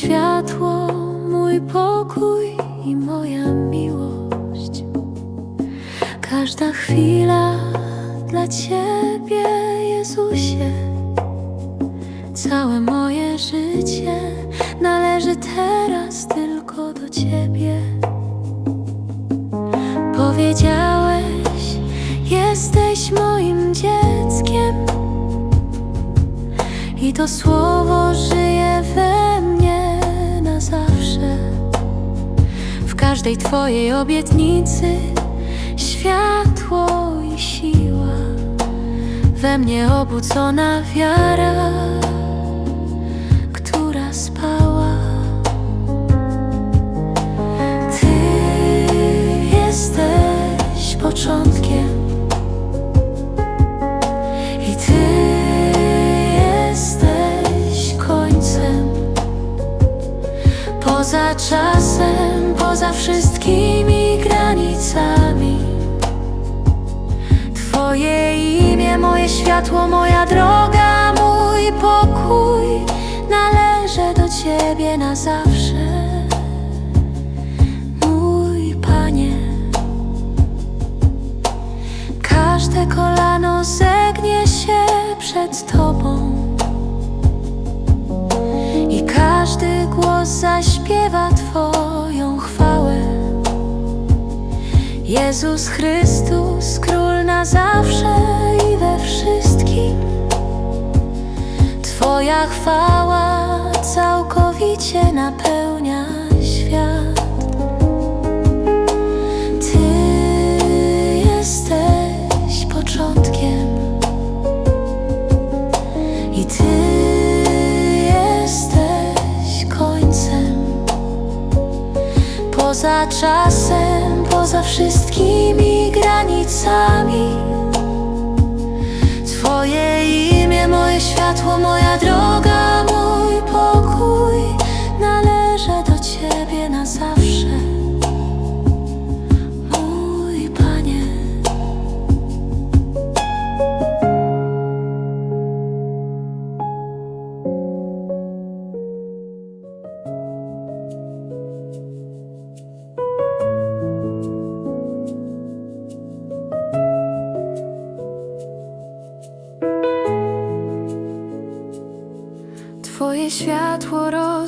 światło, mój pokój i moja miłość. Każda chwila dla Ciebie, Jezusie. Całe moje życie należy teraz tylko do Ciebie. Powiedziałeś, jesteś moim dzieckiem. I to słowo żyje we każdej Twojej obietnicy światło i siła. We mnie obudzona wiara, która spała. Ty jesteś początkiem. I Ty jesteś końcem Poza czasem, poza wszystkimi granicami. Twoje imię, moje światło, moja droga, mój pokój Należę do Ciebie na zawsze. Mój Panie Każde kolano zegnie się przed Tobą. I każdy głos zaśpiewa Twoją Jezus Chrystus, Król na zawsze i we wszystkim. Twoja chwała całkowicie napełnia świat. Ty jesteś początkiem i Ty jesteś końcem. Poza czasem, poza wszystkimi granicami. Twoje imię, moje światło, moja droga,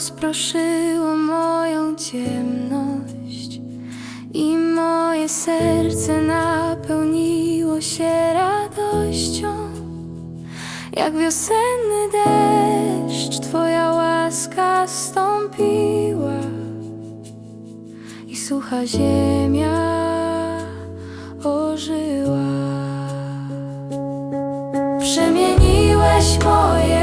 rozproszyło moją ciemność i moje serce napełniło się radością. Jak wiosenny deszcz, Twoja łaska stąpiła i sucha ziemia ożyła. Przemieniłeś moje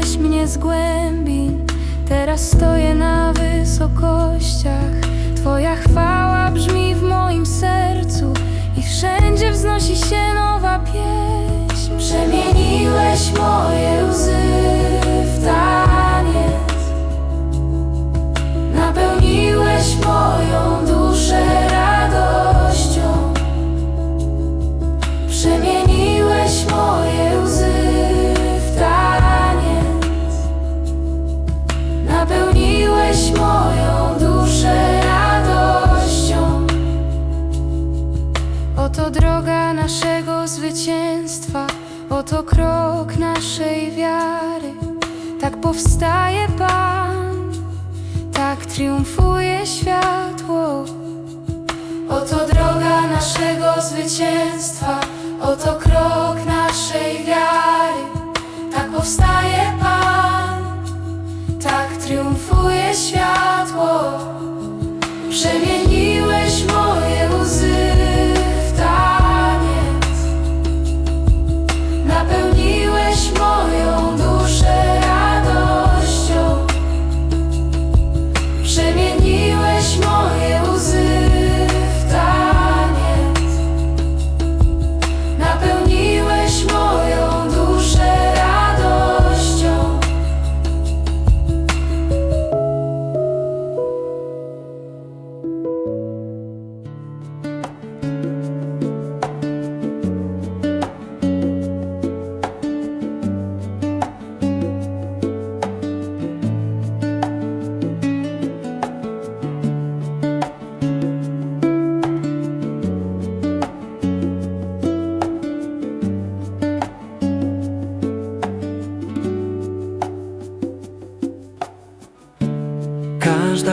Podniosłeś mnie z głębin Teraz stoję na wysokościach. Twoja chwała brzmi w moim sercu I wszędzie wznosi się nowa pieśń. Przemieniłeś moje łzy w taniec Oto krok naszej wiary. Tak powstaje Pan Tak triumfuje światło. Oto droga naszego zwycięstwa Oto krok naszej wiary. Tak powstaje Pan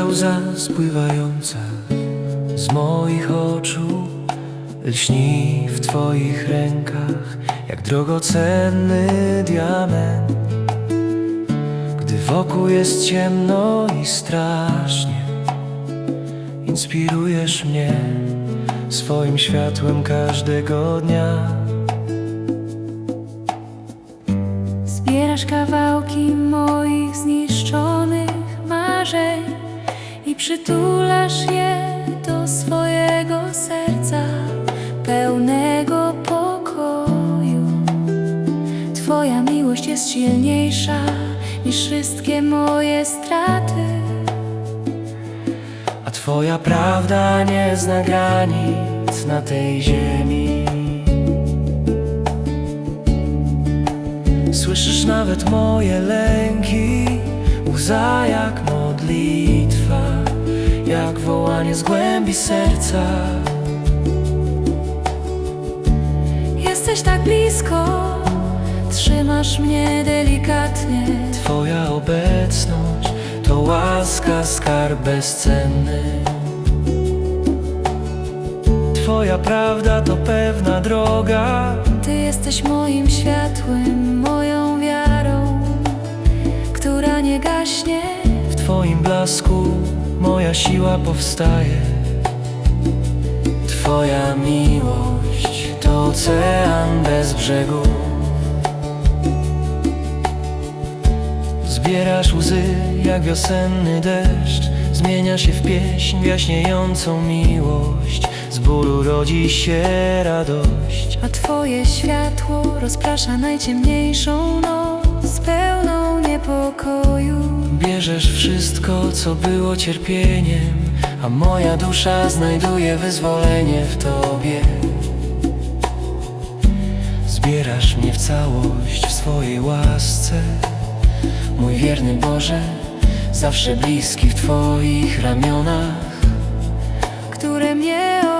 łza spływająca z moich oczu Lśni w Twoich rękach jak drogocenny diament. Gdy wokół jest ciemno i strasznie Inspirujesz mnie swoim światłem każdego dnia. Zbierasz kawałki moich przytulasz je do swojego serca pełnego pokoju. Twoja miłość jest silniejsza niż wszystkie moje straty. A Twoja prawda nie zna granic na tej ziemi Słyszysz nawet moje lęki Łza jak modlitwa Jak wołanie z głębi serca Jesteś tak blisko, trzymasz mnie delikatnie. Twoja obecność to łaska, skarb bezcenny Twoja prawda to pewna droga Ty jesteś moim światłem, moją wiarą, która nie gaśnie. W Twoim blasku moja siła powstaje. Twoja miłość to ocean bez brzegu. Zbierasz łzy jak wiosenny deszcz. Zmienia się w pieśń jaśniejącą miłość. Z bólu rodzi się radość. A Twoje światło rozprasza najciemniejszą noc, pełną niepokoju. Bierzesz wszystko, co było cierpieniem, a moja dusza znajduje wyzwolenie w Tobie. Zbierasz mnie w całość w swojej łasce, mój wierny Boże, zawsze bliski w Twoich ramionach. które mnie